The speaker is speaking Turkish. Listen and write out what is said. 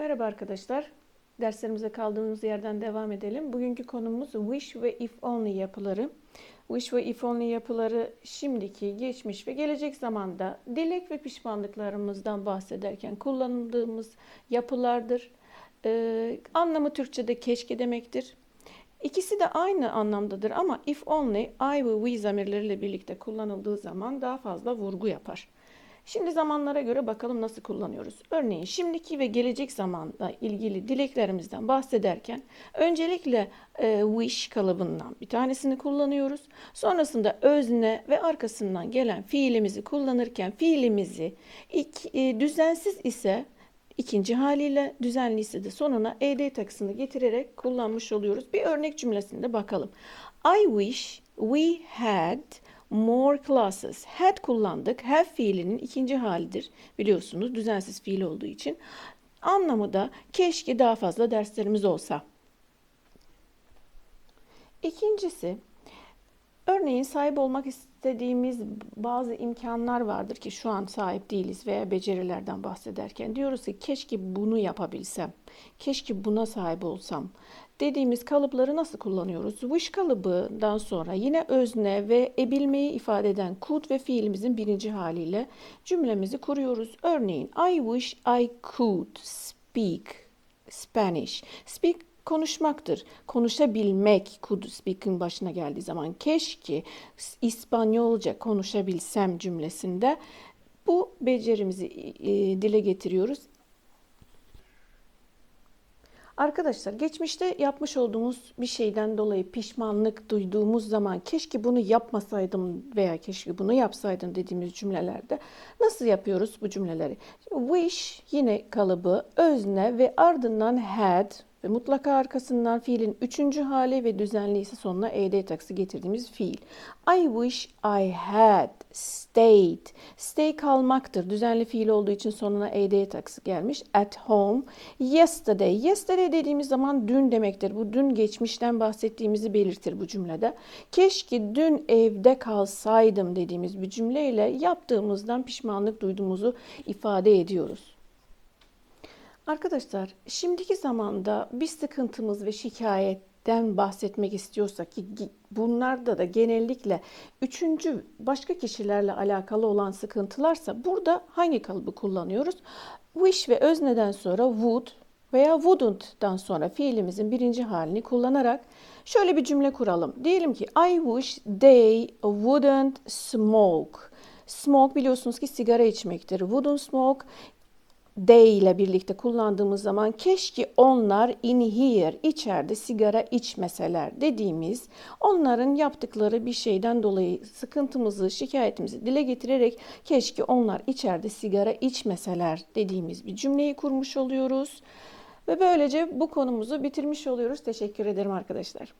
Merhaba arkadaşlar. Derslerimize kaldığımız yerden devam edelim. Bugünkü konumuz wish ve if only yapıları. Wish ve if only yapıları şimdiki, geçmiş ve gelecek zamanda dilek ve pişmanlıklarımızdan bahsederken kullandığımız yapılardır. Ee, anlamı Türkçe'de keşke demektir. İkisi de aynı anlamdadır ama if only, I ve we zamirleriyle birlikte kullanıldığı zaman daha fazla vurgu yapar. Şimdi zamanlara göre bakalım nasıl kullanıyoruz. Örneğin şimdiki ve gelecek zamanla ilgili dileklerimizden bahsederken öncelikle e, wish kalıbından bir tanesini kullanıyoruz. Sonrasında özne ve arkasından gelen fiilimizi kullanırken fiilimizi ilk, e, düzensiz ise ikinci haliyle düzenli ise de sonuna ed takısını getirerek kullanmış oluyoruz. Bir örnek cümlesinde bakalım. I wish we had more classes. Had kullandık. Have fiilinin ikinci halidir. Biliyorsunuz düzensiz fiil olduğu için. Anlamı da keşke daha fazla derslerimiz olsa. İkincisi, örneğin sahip olmak istediğimiz bazı imkanlar vardır ki şu an sahip değiliz veya becerilerden bahsederken diyoruz ki keşke bunu yapabilsem, keşke buna sahip olsam dediğimiz kalıpları nasıl kullanıyoruz? Wish kalıbından sonra yine özne ve ebilmeyi ifade eden could ve fiilimizin birinci haliyle cümlemizi kuruyoruz. Örneğin I wish I could speak Spanish. Speak konuşmaktır. Konuşabilmek could speak'in başına geldiği zaman keşke İspanyolca konuşabilsem cümlesinde bu becerimizi dile getiriyoruz. Arkadaşlar geçmişte yapmış olduğumuz bir şeyden dolayı pişmanlık duyduğumuz zaman keşke bunu yapmasaydım veya keşke bunu yapsaydım dediğimiz cümlelerde nasıl yapıyoruz bu cümleleri? Wish yine kalıbı özne ve ardından had ve mutlaka arkasından fiilin üçüncü hali ve düzenli ise sonuna ed taksı getirdiğimiz fiil. I wish I had stayed. Stay kalmaktır. Düzenli fiil olduğu için sonuna ed taksı gelmiş. At home. Yesterday. Yesterday dediğimiz zaman dün demektir. Bu dün geçmişten bahsettiğimizi belirtir bu cümlede. Keşke dün evde kalsaydım dediğimiz bir cümleyle yaptığımızdan pişmanlık duyduğumuzu ifade ediyoruz. Arkadaşlar şimdiki zamanda bir sıkıntımız ve şikayetten bahsetmek istiyorsak ki bunlarda da genellikle üçüncü başka kişilerle alakalı olan sıkıntılarsa burada hangi kalıbı kullanıyoruz? Wish ve özneden sonra would veya wouldn't'dan sonra fiilimizin birinci halini kullanarak şöyle bir cümle kuralım. Diyelim ki I wish they wouldn't smoke. Smoke biliyorsunuz ki sigara içmektir. Wouldn't smoke they ile birlikte kullandığımız zaman keşke onlar in here içeride sigara içmeseler dediğimiz onların yaptıkları bir şeyden dolayı sıkıntımızı, şikayetimizi dile getirerek keşke onlar içeride sigara içmeseler dediğimiz bir cümleyi kurmuş oluyoruz. Ve böylece bu konumuzu bitirmiş oluyoruz. Teşekkür ederim arkadaşlar.